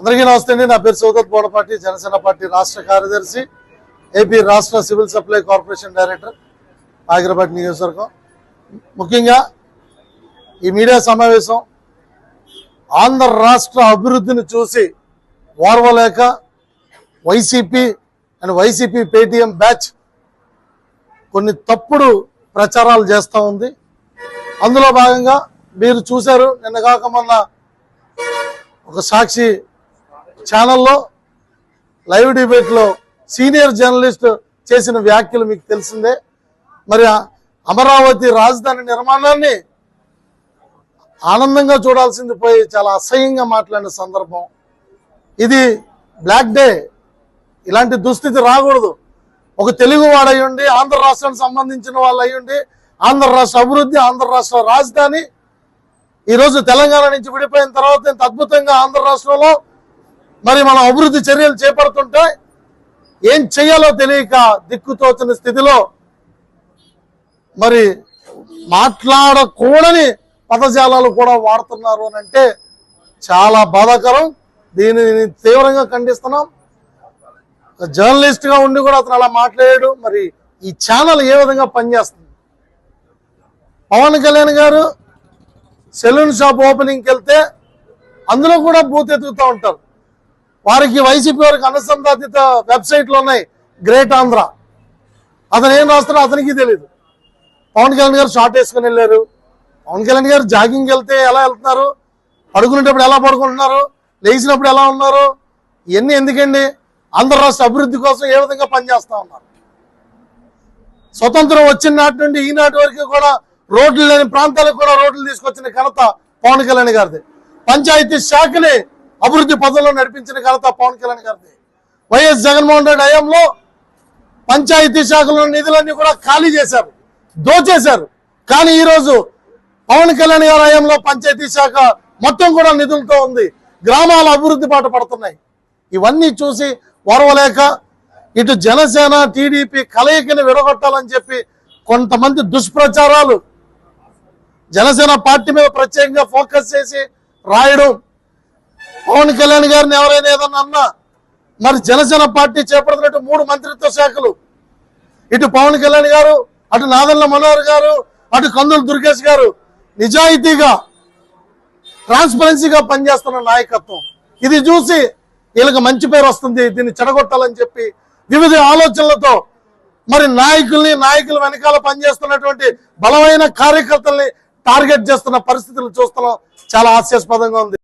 అందరికీ నమస్తే అండి. నా పేరు సౌదత్ బోడపాటి జనసేన పార్టీ రాష్ట్ర కార్యదర్శి ఏపీ రాష్ట్ర civil supply corporation director Hyderabad నియోజకవర్గం. ముఖ్యంగా ఈ మీడియా సమావేశం ఆంధ్ర రాష్ట్ర అభివృద్ధిని చూసి ఓర్వలేక YCP and YCP Paytm batch కొన్ని తప్పుడు ప్రచారాలు చేస్తూ ఉంది. అందులో భాగంగా మీరు చూశారు నిన్న కాక మొన్న ఒక సాక్షి ఛానల్లో లైవ్ డిబేట్లో సీనియర్ జర్నలిస్ట్ చేసిన వ్యాఖ్యలు మీకు తెలిసిందే. మరి అమరావతి రాజధాని నిర్మాణాన్ని ఆనందంగా చూడాల్సింది పోయి చాలా అసహ్యంగా మాట్లాడిన సందర్భం. ఇది బ్లాక్ డే. ఇలాంటి దుస్థితి రాకూడదు. ఒక తెలుగువాడు అయ్యుండి ఆంధ్ర రాష్ట్రానికి సంబంధించిన వాళ్ళు అయ్యుండి ఆంధ్ర రాష్ట్ర అభివృద్ధి ఆంధ్ర రాష్ట్ర రాజధాని ఈరోజు తెలంగాణ నుంచి విడిపోయిన తర్వాత ఇంత అద్భుతంగా ఆంధ్ర రాష్ట్రంలో మరి మనం అభివృద్ధి చర్యలు చేపడుతుంటే ఏం చేయాలో తెలియక దిక్కుతోచని స్థితిలో మరి మాట్లాడకూడని పదజాలాలు కూడా వాడుతున్నారు అని అంటే చాలా బాధాకరం. దీనిని తీవ్రంగా ఖండిస్తున్నాం. జర్నలిస్ట్గా ఉండి కూడా అతను అలా మాట్లాడాడు. మరి ఈ ఛానల్ ఏ విధంగా పనిచేస్తుంది? పవన్ కళ్యాణ్ గారు సెలూన్ షాప్ ఓపెనింగ్కి వెళ్తే అందులో కూడా బూత్ ఎత్తుకుతూ ఉంటారు. వారికి వైసీపీ వారికి అనుసంధానిత వెబ్సైట్లు ఉన్నాయి గ్రేట్ ఆంధ్ర. అతను ఏం రాస్తారో అతనికి తెలియదు పవన్ కళ్యాణ్ గారు షార్ట్ వేసుకుని వెళ్ళారు. పవన్ కళ్యాణ్ గారు జాగింగ్ వెళ్తే ఎలా వెళ్తున్నారు? పడుకునేటప్పుడు ఎలా పడుకుంటున్నారు? లేచినప్పుడు ఎలా ఉన్నారు? ఇవన్నీ ఎందుకండి? ఆంధ్ర రాష్ట్ర అభివృద్ధి కోసం ఏ విధంగా పనిచేస్తా ఉన్నారు? స్వతంత్రం వచ్చిన నాటి నుండి ఈనాటి వరకు కూడా రోడ్లు లేని ప్రాంతాలకు కూడా రోడ్లు తీసుకొచ్చిన ఘనత పవన్ కళ్యాణ్ గారిది. పంచాయతీ శాఖని అభివృద్ధి పదంలో నడిపించిన ఘనత పవన్ కళ్యాణ్ గారిది. వైఎస్ జగన్మోహన్ రెడ్డి హయాంలో పంచాయతీ శాఖలో నిధులన్నీ కూడా ఖాళీ చేశారు దోచేశారు. కానీ ఈరోజు పవన్ కళ్యాణ్ గారి హయాంలో పంచాయతీ శాఖ మొత్తం కూడా నిధులతో ఉంది. గ్రామాల అభివృద్ధి బాట పడుతున్నాయి. ఇవన్నీ చూసి వరవలేక ఇటు జనసేన టీడీపీ కలయికని విడగొట్టాలని చెప్పి కొంతమంది దుష్ప్రచారాలు జనసేన పార్టీ మీద ప్రత్యేకంగా ఫోకస్ చేసి రాయడం పవన్ కళ్యాణ్ గారిని ఎవరైనా ఏదన్నా అన్నా మరి జనసేన పార్టీ చేపడుతున్నట్టు మూడు మంత్రిత్వ శాఖలు. ఇటు పవన్ కళ్యాణ్ గారు అటు నాదల్ల మనోహర్ గారు అటు కందులు దుర్గేష్ గారు నిజాయితీగా ట్రాన్స్పరెన్సీగా పనిచేస్తున్న నాయకత్వం. ఇది చూసి వీళ్ళకి మంచి పేరు వస్తుంది దీన్ని చెడగొట్టాలని చెప్పి వివిధ ఆలోచనలతో మరి నాయకుల్ని నాయకుల వెనకాల పనిచేస్తున్నటువంటి బలమైన కార్యకర్తల్ని టార్గెట్ చేస్తున్న పరిస్థితులు చూస్తున్నాం. చాలా హాస్యాస్పదంగా ఉంది.